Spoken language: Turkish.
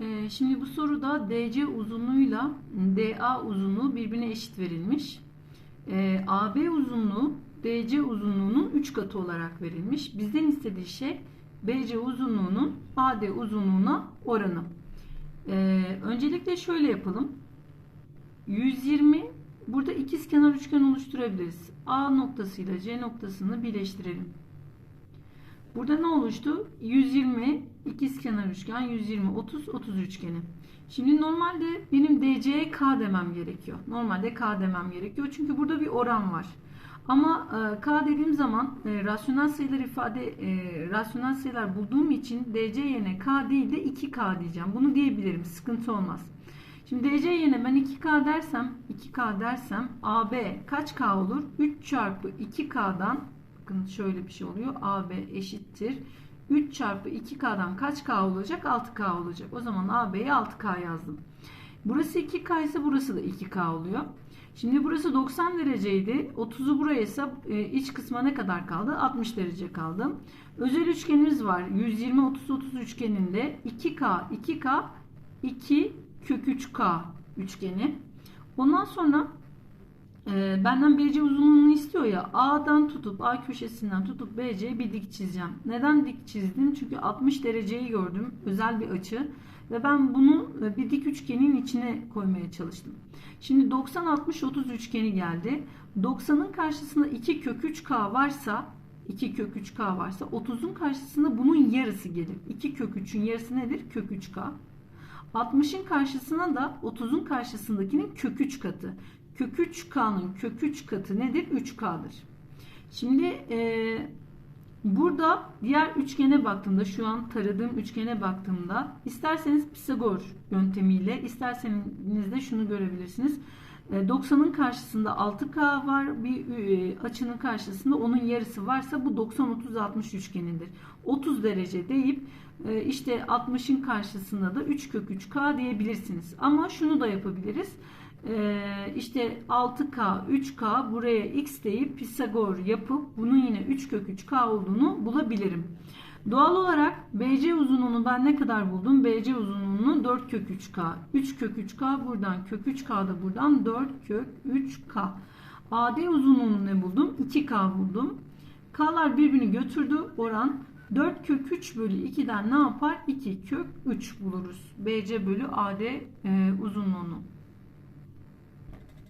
Ee, şimdi bu soruda DC uzunluğuyla DA uzunluğu birbirine eşit verilmiş. Ee, AB uzunluğu DC uzunluğunun 3 katı olarak verilmiş. Bizden istediği şey BC uzunluğunun AD uzunluğuna oranı. Ee, öncelikle şöyle yapalım. 120 burada ikizkenar üçgen oluşturabiliriz. A noktasıyla C noktasını birleştirelim. Burada ne oluştu? 120 ikizkenar üçgen 120 30 30 üçgeni. Şimdi normalde benim DC'ye K demem gerekiyor. Normalde K demem gerekiyor. Çünkü burada bir oran var. Ama e, K dediğim zaman e, rasyonel sayılar ifade e, rasyonel sayılar bulduğum için DC yerine K değil de 2K diyeceğim. Bunu diyebilirim. Sıkıntı olmaz. Şimdi DC yerine ben 2K dersem 2K dersem AB kaç K olur? 3 çarpı 2K'dan bakın şöyle bir şey oluyor. AB eşittir. 3 çarpı 2K'dan kaç K olacak? 6K olacak. O zaman AB'ye 6K yazdım. Burası 2K ise burası da 2K oluyor. Şimdi burası 90 dereceydi. 30'u buraya ise e, iç kısma ne kadar kaldı? 60 derece kaldı. Özel üçgenimiz var. 120 30 30 üçgeninde 2K 2K 2 kök 3K üçgeni. Ondan sonra e, benden BC uzunluğunu istiyor ya. A'dan tutup A köşesinden tutup BC'ye bir dik çizeceğim. Neden dik çizdim? Çünkü 60 dereceyi gördüm. Özel bir açı. Ve ben bunu e, bir dik üçgenin içine koymaya çalıştım. Şimdi 90 60 30 üçgeni geldi. 90'ın karşısında 2 kök 3K varsa 2 kök 3K varsa 30'un karşısında bunun yarısı gelir. 2 kök 3'ün yarısı nedir? Kök 3K. 60'ın karşısına da 30'un karşısındakinin kök 3 katı. Kök 3K'nın kök 3 katı nedir? 3K'dır. Şimdi e, burada diğer üçgene baktığımda şu an taradığım üçgene baktığımda isterseniz Pisagor yöntemiyle isterseniz de şunu görebilirsiniz. 90'ın karşısında 6K var. Bir e, açının karşısında onun yarısı varsa bu 90 30 60 üçgenidir. 30 derece deyip e, işte 60'ın karşısında da 3 kök 3K diyebilirsiniz. Ama şunu da yapabiliriz. E, işte 6K 3K buraya X deyip Pisagor yapıp bunun yine 3 kök 3K olduğunu bulabilirim. Doğal olarak BC uzunluğunu ben ne kadar buldum? BC uzunluğunu 4 kök 3K. 3 kök 3K buradan kök 3K da buradan 4 kök 3K. AD uzunluğunu ne buldum? 2K buldum. K'lar birbirini götürdü. Oran 4 kök 3 bölü 2'den ne yapar? 2 kök 3 buluruz. BC bölü AD e, uzunluğunu.